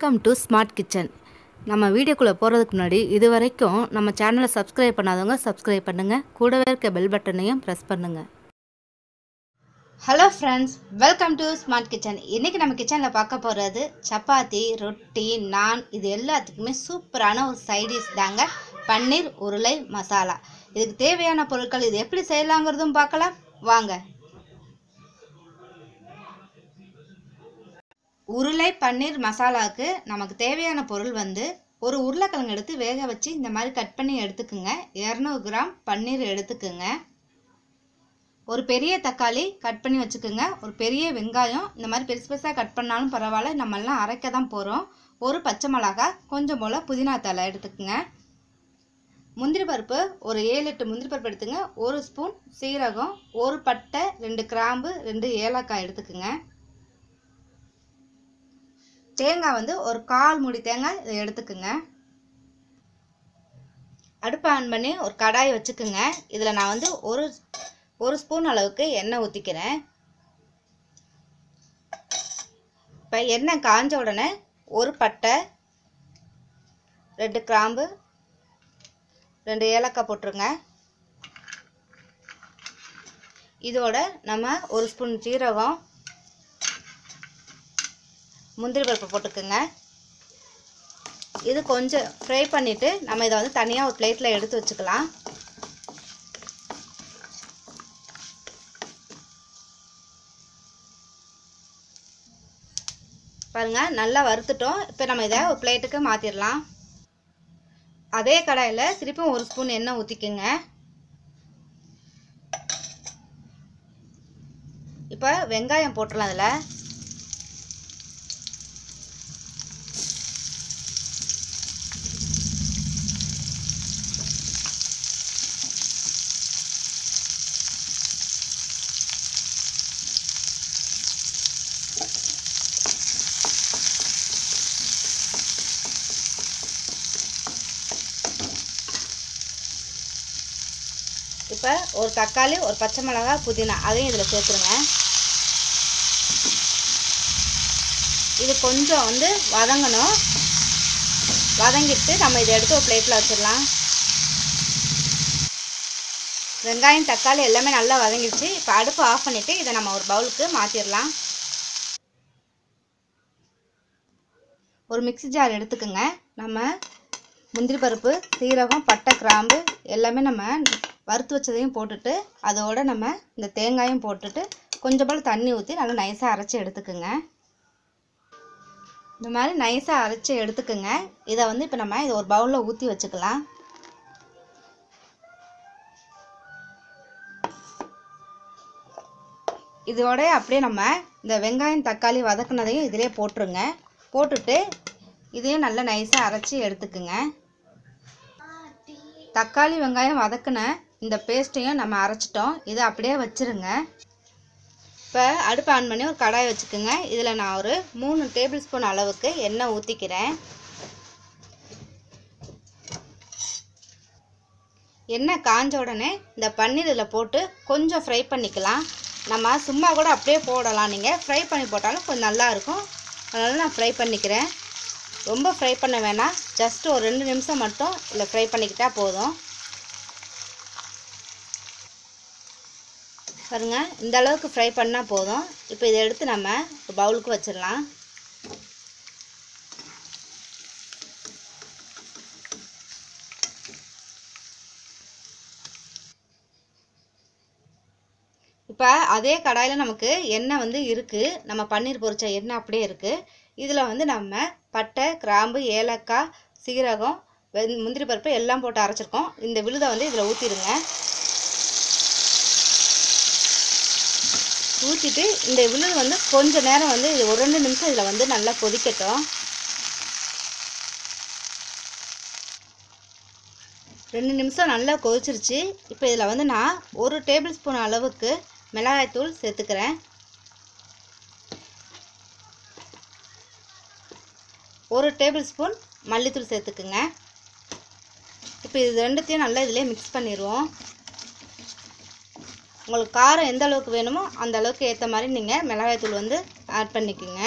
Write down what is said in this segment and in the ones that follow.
Welcome to smart kitchen நம்ம வீடியோக்குள்ளே போகிறதுக்கு முன்னாடி இது வரைக்கும் நம்ம சேனலை சப்ஸ்கிரைப் பண்ணாதவங்க சப்ஸ்கிரைப் பண்ணுங்கள் கூடவே இருக்க பெல் பட்டனையும் ப்ரெஸ் பண்ணுங்கள் hello friends welcome to smart kitchen இன்றைக்கி நம்ம கிச்சனில் பார்க்க போகிறது சப்பாத்தி ரொட்டி நான் இது எல்லாத்துக்குமே சூப்பரான ஒரு சைடிஷ் தாங்க. பன்னீர் உருளை மசாலா. இதுக்கு தேவையான பொருட்கள் இது எப்படி செய்யலாங்கிறதும் பார்க்கலாம். வாங்க. உருளை பன்னீர் மசாலாவுக்கு நமக்கு தேவையான பொருள் வந்து ஒரு உருளைக்கிழங்கு எடுத்து வேக வச்சு இந்த மாதிரி கட் பண்ணி எடுத்துக்குங்க. இரநூறு கிராம் பன்னீர் எடுத்துக்குங்க. ஒரு பெரிய தக்காளி கட் பண்ணி வச்சுக்கோங்க. ஒரு பெரிய வெங்காயம் இந்த மாதிரி பெருசு பெருசாக கட் பண்ணாலும் பரவாயில்ல. நம்மெல்லாம் அரைக்க தான் போகிறோம் ஒரு பச்சை மிளகா கொஞ்சம் போல் புதினா தலை எடுத்துக்கோங்க. முந்திரி பருப்பு ஒரு ஏழு எட்டு முந்திரி பருப்பு எடுத்துங்க. ஒரு ஸ்பூன் சீரகம் ஒரு பட்டை ரெண்டு கிராம்பு ரெண்டு ஏலக்காய் எடுத்துக்கோங்க. தேங்காய் வந்து ஒரு கால் மூடி தேங்காய் இதை எடுத்துக்குங்க. அடுப்பை ஆன் பண்ணி ஒரு கடாயை வச்சுக்குங்க. இதில் நான் வந்து ஒரு ஒரு ஸ்பூன் அளவுக்கு எண்ணெய் ஊற்றிக்கிறேன் இப்போ எண்ணெய் காஞ்ச உடனே ஒரு பட்டை ரெண்டு கிராம்பு ரெண்டு ஏலக்காய் போட்டுருங்க. இதோட நம்ம ஒரு ஸ்பூன் ஜீரகம் முந்திரி பருப்பு போட்டுக்கோங்க. இது கொஞ்சம் ஃப்ரை பண்ணிவிட்டு நம்ம இதை வந்து தனியாக ஒரு பிளேட்டில் எடுத்து வச்சுக்கலாம். பாருங்கள் நல்லா வறுத்துட்டோம். இப்போ நம்ம இதை ஒரு பிளேட்டுக்கு மாற்றிடலாம் அதே கடாயில் திருப்பியும் ஒரு ஸ்பூன் எண்ணெய் ஊற்றிக்குங்க இப்போ வெங்காயம் போட்டுடலாம் அதில் இப்போ ஒரு தக்காளி ஒரு பச்சை மிளகா புதினா அதையும் இதில் சேர்த்துருங்க. இது கொஞ்சம் வந்து வதங்கணும். வதங்கிட்டு நம்ம இதை எடுத்து ஒரு பிளேட்டில் வச்சிடலாம். வெங்காயம் தக்காளி எல்லாமே நல்லா வதங்கிடுச்சு. இப்போ அடுப்பு ஆஃப் பண்ணிவிட்டு இதை நம்ம ஒரு பவுலுக்கு மாற்றிடலாம் ஒரு மிக்ஸி ஜார் எடுத்துக்கோங்க. நம்ம முந்திரி பருப்பு சீரகம் பட்டை கிராம்பு எல்லாமே நம்ம வறுத்து வச்சதையும் போட்டுட்டு அதோட நம்ம இந்த தேங்காயும் போட்டுட்டு கொஞ்சம் போல் தண்ணி ஊற்றி நல்லா நைஸாக அரைச்சி எடுத்துக்குங்க. இந்த மாதிரி நைஸாக அரைச்சி எடுத்துக்குங்க. இதை வந்து இப்போ நம்ம இதை ஒரு பவுலில் ஊற்றி வச்சுக்கலாம். இதோட அப்படியே நம்ம இந்த வெங்காயம் தக்காளி வதக்குனதையும் இதிலே போட்டுருங்க. போட்டுட்டு இதையும் நல்லா நைஸாக அரைச்சி எடுத்துக்குங்க. தக்காளி வெங்காயம் வதக்குன இந்த பேஸ்ட்டையும் நம்ம அரைச்சிட்டோம். இதை அப்படியே வச்சுருங்க. இப்போ அடுப்பு ஆன் பண்ணி ஒரு கடாய் வச்சுக்கோங்க. இதில் நான் ஒரு மூணு டேபிள் ஸ்பூன் அளவுக்கு எண்ணெய் ஊற்றிக்கிறேன் எண்ணெய் காஞ்ச உடனே இந்த பன்னீர் இதில் போட்டு கொஞ்சம் ஃப்ரை பண்ணிக்கலாம். நம்ம சும்மா கூட அப்படியே போடலாம். நீங்கள் ஃப்ரை பண்ணி போட்டாலும் கொஞ்சம் நல்லாயிருக்கும் அதனால் நான் ஃப்ரை பண்ணிக்கிறேன். ரொம்ப ஃப்ரை பண்ண வேணாம். ஜஸ்ட் ஒரு ரெண்டு நிமிஷம் மட்டும் இல்லை ஃப்ரை பண்ணிக்கிட்டால் போதும். பாருங்கள் இந்த அளவுக்கு ஃப்ரை பண்ணால் போதும். இப்போ இதை எடுத்து நம்ம ஒரு பவுலுக்கு வச்சிடலாம். இப்போ அதே கடாயில் நமக்கு எண்ணெய் வந்து இருக்குது நம்ம பன்னீர் பொரிச்ச எண்ணெய் அப்படியே இருக்குது இதில் வந்து நம்ம பட்டை கிராம்பு ஏலக்காய் சீரகம் வெந் முந்திரி பருப்பு எல்லாம் போட்டு அரைச்சிருக்கோம். இந்த விழுதை வந்து இதில் ஊற்றிடுங்க ஊற்றிட்டு இந்த விழுது வந்து கொஞ்ச நேரம் வந்து இது ஒரு ரெண்டு நிமிஷம் இதில் வந்து நல்லா கொதிக்கட்டும். ரெண்டு நிமிஷம் நல்லா கொதிச்சிருச்சு. இப்போ இதில் வந்து நான் ஒரு டேபிள் ஸ்பூன் அளவுக்கு மிளகாய்த்தூள் சேர்த்துக்கிறேன். ஒரு டேபிள் ஸ்பூன் மல்லித்தூள் சேர்த்துக்குங்க. இப்போ இது ரெண்டுத்தையும் நல்லா இதிலே மிக்ஸ் பண்ணிடுவோம் உங்களுக்கு காரம் எந்த அளவுக்கு வேணுமோ அந்த அளவுக்கு ஏற்ற மாதிரி நீங்கள் மிளகாய்த்தூள் வந்து ஆட் பண்ணிக்கோங்க.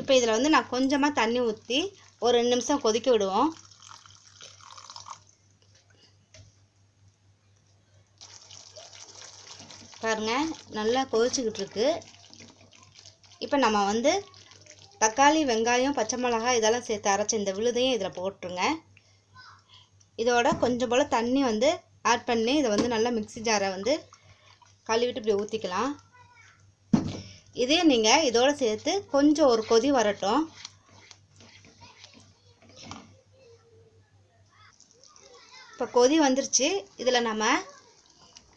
இப்போ இதில் வந்து நான் கொஞ்சமாக தண்ணி ஊற்றி ஒரு ரெண்டு நிமிஷம் கொதிக்க விடுவோம். பாருங்கள் நல்லா கொதிச்சுக்கிட்டு இருக்கு. இப்போ நம்ம வந்து தக்காளி வெங்காயம் பச்சை மிளகாய் இதெல்லாம் சேர்த்து அரைச்ச இந்த விழுதையும் இதில் போட்டுருங்க. இதோட கொஞ்சம் போல் தண்ணி வந்து ஆட் பண்ணி இதை வந்து நல்லா மிக்ஸி ஜாரை வந்து கழுவிட்டு இப்படி ஊற்றிக்கலாம் இதே நீங்கள் இதோடு சேர்த்து கொஞ்சம் ஒரு கொதி வரட்டும். இப்போ கொதி வந்துருச்சு. இதில் நம்ம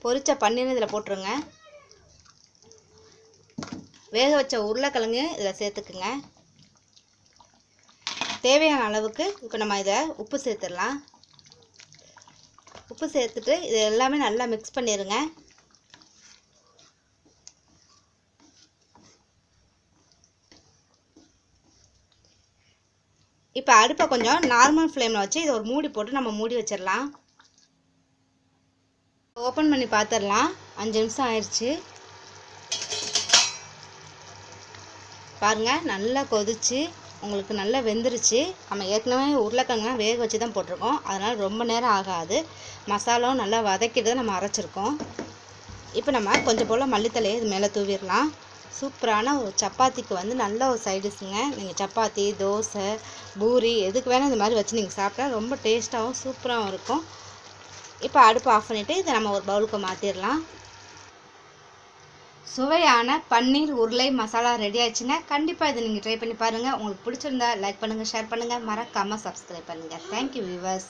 பொரிச்ச பன்னீர் இதில் போட்டுருங்க. வேக வச்ச உருளைக்கிழங்கு இதில் சேர்த்துக்குங்க. தேவையான அளவுக்கு இப்போ நம்ம இதை உப்பு சேர்த்துடலாம். உப்பு சேர்த்துட்டு இது எல்லாமே நல்லா மிக்ஸ் பண்ணிடுங்க. இப்போ அடுப்பை கொஞ்சம் நார்மல் ஃப்ளேமில் வச்சு இதை ஒரு மூடி போட்டு நம்ம மூடி வச்சிடலாம். ஓப்பன் பண்ணி பார்த்துடலாம். அஞ்சு நிமிஷம் ஆயிடுச்சு. பாருங்கள் நல்லா கொதிச்சு உங்களுக்கு நல்லா வெந்துருச்சு. நம்ம ஏற்கனவே உருளைக்கிழங்குலாம் வேக வச்சு தான் போட்டிருக்கோம். அதனால் ரொம்ப நேரம் ஆகாது. மசாலாவும் நல்லா வதக்கிட்டு நம்ம அரைச்சிருக்கோம். இப்போ நம்ம கொஞ்சம் போல் மல்லித்தலையை இது மேலே தூவிடலாம். சூப்பரான ஒரு சப்பாத்திக்கு வந்து நல்ல ஒரு சைடிஷுங்க நீங்கள் சப்பாத்தி தோசை பூரி எதுக்கு வேணால் இந்த மாதிரி வச்சு நீங்கள் சாப்பிட்டா ரொம்ப டேஸ்ட்டாகவும் சூப்பராகவும் இருக்கும். இப்போ அடுப்பு ஆஃப் பண்ணிவிட்டு இதை நம்ம ஒரு பவுலுக்கு மாற்றிடலாம் சுவையான பன்னீர் உருளை மசாலா ரெடி ஆச்சுன்னா கண்டிப்பாக இதை நீங்கள் ட்ரை பண்ணி பாருங்கள் உங்களுக்கு பிடிச்சிருந்தா லைக் பண்ணுங்கள் ஷேர் பண்ணுங்கள் மறக்காமல் சப்ஸ்கிரைப் பண்ணுங்கள் தேங்க்யூ வியூவர்ஸ்